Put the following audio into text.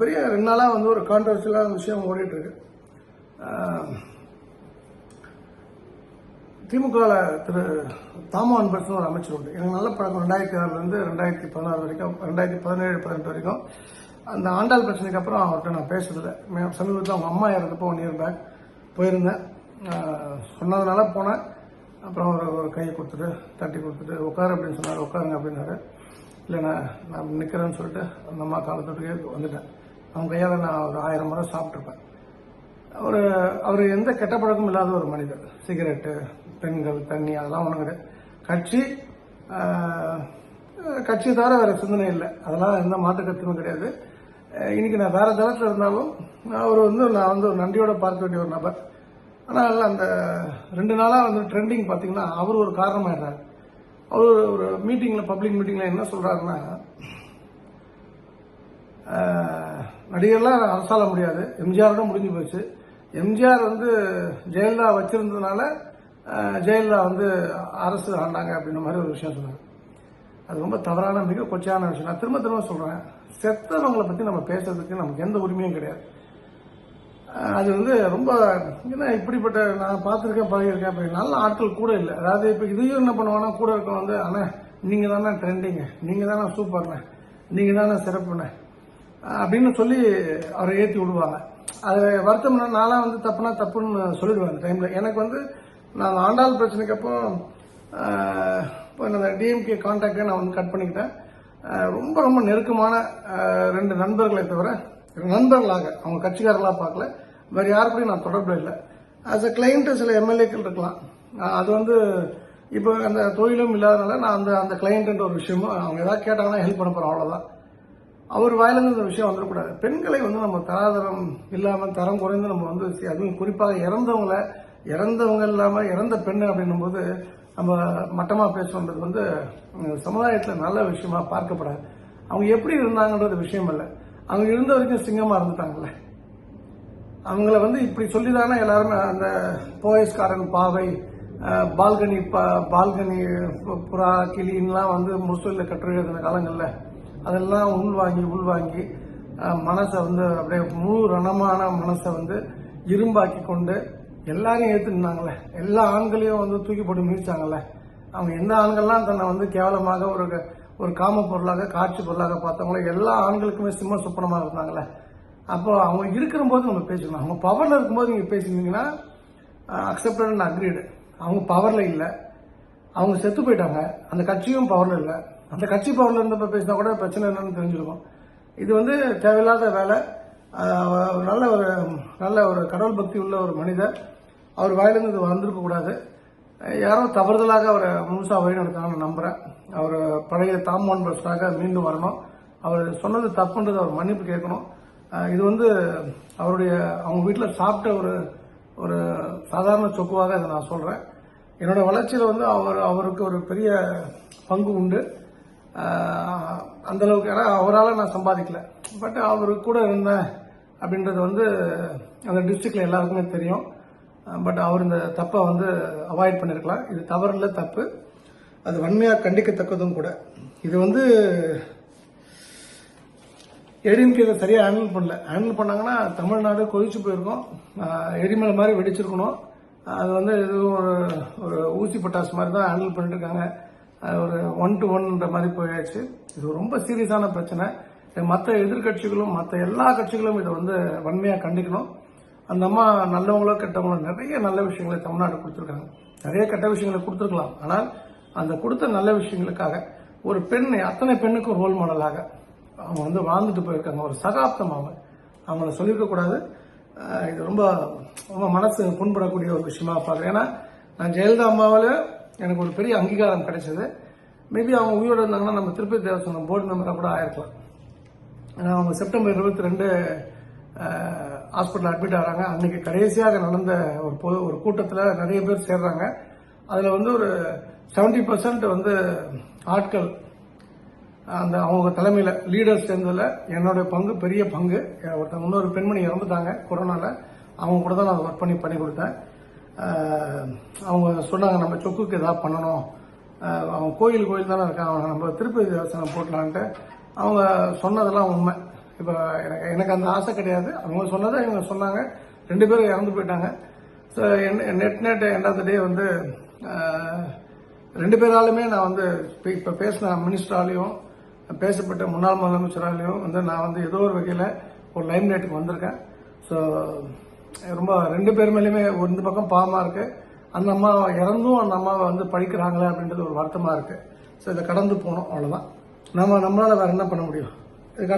பெரிய ரெண்டு நாளாக வந்து ஒரு கான்ட்ரவர்ஷியலான விஷயம் ஓடிட்டு இருக்கு திமுகவில் திரு தாமோ அன்பரசன் ஒரு அமைச்சர் உண்டு. எனக்கு நல்ல பழக்கம். ரெண்டாயிரத்தி ஆறுலேருந்து ரெண்டாயிரத்தி பதினாறு வரைக்கும் ரெண்டாயிரத்தி பதினேழு பதினெட்டு வரைக்கும் அந்த ஆண்டாள் பிரச்சனைக்கு அப்புறம் அவர்கிட்ட நான் பேசுறதில்ல. சமீபத்தில் அவங்க அம்மா இறந்தப்போ ஒன் இயர் பேக் போயிருந்தேன். சொன்னதுனால போனேன். அப்புறம் ஒரு ஒரு கையை கொடுத்துட்டு தட்டி கொடுத்துட்டு உட்காரு அப்படின்னு சொன்னார். உட்காருங்க அப்படின்னாரு. இல்லை நான் நான் நிற்கிறேன்னு சொல்லிட்டு அந்த அம்மா காலத்தொட்டுக்கே வந்துட்டேன். அவங்க கையால் நான் ஒரு ஆயிரம் முறை சாப்பிட்ருப்பேன் அவர் அவர் எந்த கெட்ட பழக்கமும் இல்லாத ஒரு மனிதர். சிகரெட்டு பெண்கள் தண்ணி அதெல்லாம் ஒன்றும் கிடையாது. கட்சி கட்சி தவிர வேறு சிந்தனை இல்லை. அதெல்லாம் எந்த மாற்று கருத்துமே கிடையாது. இன்றைக்கி இன்னைக்கு நான் வேறு தளத்தில் இருந்தாலும் அவர் வந்து நான் வந்து ஒரு நன்றியோட பார்க்க வேண்டிய ஒரு நபர். ஆனால் அந்த ரெண்டு நாளாக வந்து ட்ரெண்டிங் பார்த்தீங்கன்னா அவர் ஒரு காரணமாயிடுறாரு. அவர் ஒரு மீட்டிங்கில் பப்ளிக் மீட்டிங்கில் என்ன சொல்கிறாருன்னா நடிகர்லாம் அரசால முடியாது. எம்ஜிஆரோட முடிஞ்சு போச்சு. எம்ஜிஆர் வந்து ஜெயலலிதா வச்சிருந்ததுனால ஜெயலலிதா வந்து அரசு ஆண்டாங்க அப்படின்ற மாதிரி ஒரு விஷயம் சொன்னாங்க அது ரொம்ப தவறான மிக கொச்சையான விஷயம். நான் திரும்ப திரும்ப சொல்றேன். செத்தவங்களை பத்தி நம்ம பேசுறதுக்கு நமக்கு எந்த உரிமையும் கிடையாது. அது வந்து ரொம்ப என்ன இப்படிப்பட்ட நான் பார்த்துருக்கேன் பழகிருக்கேன் அப்படி நல்ல ஆட்கள் கூட இல்லை. அதாவது இப்போ இதையும் என்ன பண்ணுவாங்கன்னா கூட இருக்க வந்து அண்ணா நீங்கள் தானே ட்ரெண்டிங்க நீங்கள் தானே சூப்பர்ண்ணே நீங்கள் தானே சிறப்புண்ணே. அப்படின்னு சொல்லி அவரை ஏற்றி விடுவாங்க. அது வருத்தம் நான்லாம் வந்து தப்புனா தப்புன்னு சொல்லிடுவேன் அந்த டைமில் எனக்கு வந்து நான் ஆண்டாள் பிரச்சனைக்கு அப்போ இப்போ அந்த டிஎம்கே கான்டாக்டை நான் வந்து கட் பண்ணிக்கிட்டேன். ரொம்ப ரொம்ப நெருக்கமான ரெண்டு நண்பர்களை தவிர நண்பர்களாக அவங்க கட்சிக்காரர்களாக பார்க்கல. வேறு யாருக்கூடயும் நான் தொடர்பு இல்லை. ஆஸ் அ கிளைண்ட்டு சில எம்எல்ஏக்கள் இருக்கலாம். அது வந்து இப்போ அந்த தொழிலும் இல்லாதனால நான் அந்த அந்த கிளைண்ட்டுன்ற ஒரு விஷயமும் அவங்க ஏதாவது கேட்டாங்கன்னா ஹெல்ப் பண்ண போறோம் அவ்வளோதான் அவர் வாயிலிருந்து இந்த விஷயம் வந்துடக்கூடாது பெண்களை வந்து நம்ம தராதரம் இல்லாமல் தரம் குறைந்து நம்ம வந்து அதுவும் குறிப்பாக இறந்தவங்கள இறந்தவங்க இல்லாமல் இறந்த பெண் அப்படின்னும் போது நம்ம மட்டமாக பேசணுன்றது வந்து சமுதாயத்தில் நல்ல விஷயமா பார்க்கப்படாது. அவங்க எப்படி இருந்தாங்கன்றது விஷயம் இல்லை. அவங்க இருந்த வரைக்கும் சிங்கமாக இருந்துட்டாங்கல்ல. அவங்கள வந்து இப்படி சொல்லி தானே எல்லாருமே அந்த போயஸ்காரன் பாவை பால்கனி பா பால்கனி புறா கிளின்லாம் வந்து முசூலில் கட்டுரை எழுதின காலங்களில் அதெல்லாம் உள்வாங்கி உள்வாங்கி மனசை வந்து அப்படியே முழு ரணமான மனசை வந்து இரும்பாக்கி கொண்டு எல்லாரையும் ஏற்றுனாங்களே எல்லா ஆண்களையும் வந்து தூக்கி போட்டு மிதிச்சாங்கல்ல அவங்க எந்த ஆண்கள்லாம் தன்னை வந்து கேவலமாக ஒரு ஒரு காம பொருளாக காட்சி பொருளாக பார்த்தவங்களோ எல்லா ஆண்களுக்குமே சிம்ம சுப்பனமாக இருந்தாங்களே. அப்போ அவங்க இருக்கிற போது நம்ம பேசணும் அவங்க பவரில் இருக்கும்போது நீங்கள் பேசியிருந்தீங்கன்னா அக்செப்டட் அண்ட் அக்ரீடு அவங்க பவரில் இல்லை. அவங்க செத்து போயிட்டாங்க. அந்த கட்சியும் பவர்ல இல்லை. அந்த கட்சி பவர்ல இருந்தப்ப பேசினா கூட பிரச்சனை என்னன்னு தெரிஞ்சிருக்கும். இது வந்து தேவையில்லாத வேலை. நல்ல ஒரு நல்ல ஒரு கடவுள் பக்தி உள்ள ஒரு மனிதர். அவர் வாயிலிருந்து இது வந்திருக்க கூடாது. யாரோ தவறுதலாக அவரை முழுசாக வழி நடத்தான்னு நம்புகிறேன் அவர் பழைய தாமோன் பஸ்டாக மீண்டும் வரணும். அவர் சொன்னது தப்புன்றது அவர் மன்னிப்பு கேட்கணும். இது வந்து அவருடைய அவங்க வீட்டில் சாப்பிட்ட ஒரு ஒரு சாதாரண சொக்குவாக இதை நான் சொல்கிறேன் என்னோட வளர்ச்சியில் வந்து அவர் அவருக்கு ஒரு பெரிய பங்கு உண்டு. அந்தளவுக்கு ஏன்னா அவரால் நான் சம்பாதிக்கல. பட் அவர் கூட இருந்தேன் அப்படின்றது வந்து அந்த டிஸ்ட்ரிக்டில் எல்லாருக்குமே தெரியும். பட் அவர் இந்த தப்பை வந்து அவாய்ட் பண்ணியிருக்கலாம் இது தவறில்ல தப்பு. அது வன்மையாக கண்டிக்கத்தக்கதும் கூட. இது வந்து ஏடிஎம்கே இதை சரியாக ஹேண்டில் பண்ணல. ஹேண்டில் பண்ணாங்கன்னா தமிழ்நாடு கொதிச்சு போயிருக்கோம். எரிமலை மாதிரி வெடிச்சிருக்கணும். அது வந்து எதுவும் ஒரு ஒரு ஊசி பட்டாசு மாதிரி தான் ஹேண்டில் பண்ணிட்டு இருக்காங்க அது ஒரு ஒன் டு ஒன்ன்ற மாதிரி போயாச்சு. இது ரொம்ப சீரியஸான பிரச்சனை. மற்ற எதிர்க்கட்சிகளும் மற்ற எல்லா கட்சிகளும் இதை வந்து வன்மையாக கண்டிக்கணும். அந்த அம்மா நல்லவங்களோ கெட்டவங்களோ நிறைய நல்ல விஷயங்களை தமிழ்நாடு கொடுத்துருக்காங்க. நிறைய கெட்ட விஷயங்களை கொடுத்துருக்கலாம். ஆனால் அந்த கொடுத்த நல்ல விஷயங்களுக்காக ஒரு பெண் அத்தனை பெண்ணுக்கும் ரோல் மாடலாக அவங்க வந்து வாழ்ந்துட்டு போயிருக்காங்க. ஒரு சகாப்தம் அவங்க. அவங்கள சொல்லியிருக்கக்கூடாது. இது ரொம்ப ரொம்ப மனசு புண்படக்கூடிய ஒரு விஷயமா பார்க்குறேன். ஏன்னா நான் ஜெயலலிதா அம்மாவில் எனக்கு ஒரு பெரிய அங்கீகாரம் கிடைச்சது. மேபி அவங்க உயிரோட இருந்தாங்கன்னா நம்ம திருப்பதி தேவஸ்தானம் போர்டு மெம்பராக கூட ஆயிருக்கலாம். ஏன்னா அவங்க செப்டம்பர் இருபத்தி ரெண்டு ஹாஸ்பிட்டல் அட்மிட் ஆகிறாங்க அன்னைக்கு கடைசியாக நடந்த ஒரு பொது ஒரு கூட்டத்தில் நிறைய பேர் சேர்றாங்க. அதில் வந்து ஒரு 70% வந்து ஆட்கள் அந்த அவங்க தலைமையில் லீடர்ஸ் சேர்ந்ததில் என்னுடைய பங்கு பெரிய பங்கு. ஒருத்தவங்க இன்னொரு பெண்மணி இறந்துட்டாங்க கொரோனாவில் அவங்க கூட தான் நான் ஒர்க் பண்ணி பண்ணி கொடுத்தேன். அவங்க சொன்னாங்க நம்ம சொக்குக்கு ஏதாவது பண்ணணும். அவங்க கோயில் கோயில் தானே இருக்காங்க. அவங்க நம்ம திருப்பதி தேவஸ்தானம் போட்டலான்ட்டு. அவங்க சொன்னதெல்லாம் உண்மை. இப்போ எனக்கு எனக்கு அந்த ஆசை கிடையாது. அவங்க சொன்னதை இவங்க சொன்னாங்க. ரெண்டு பேரும் இறந்து போயிட்டாங்க. So net net end of the day வந்து ரெண்டு பேராலுமே நான் வந்து இப்போ பேசின மினிஸ்டராலையும் பேசப்பட்ட முன்னாள் முதலமைச்சராலையும் வந்து நான் வந்து ஏதோ ஒரு வகையில் ஒரு லைம் லைட்டுக்கு வந்திருக்கேன். ஸோ ரொம்ப ரெண்டு பேர் மேலேயுமே ஒரு இந்த பக்கம் பாவமாக இருக்குது அந்த அம்மா இறந்தும் அந்த அம்மாவை வந்து படிக்கிறாங்களே அப்படின்றது ஒரு வருத்தமாக இருக்குது ஸோ இதை கடந்து போகணும் அவ்வளோதான் நம்ம நம்மளால் வேறு என்ன பண்ண முடியும்?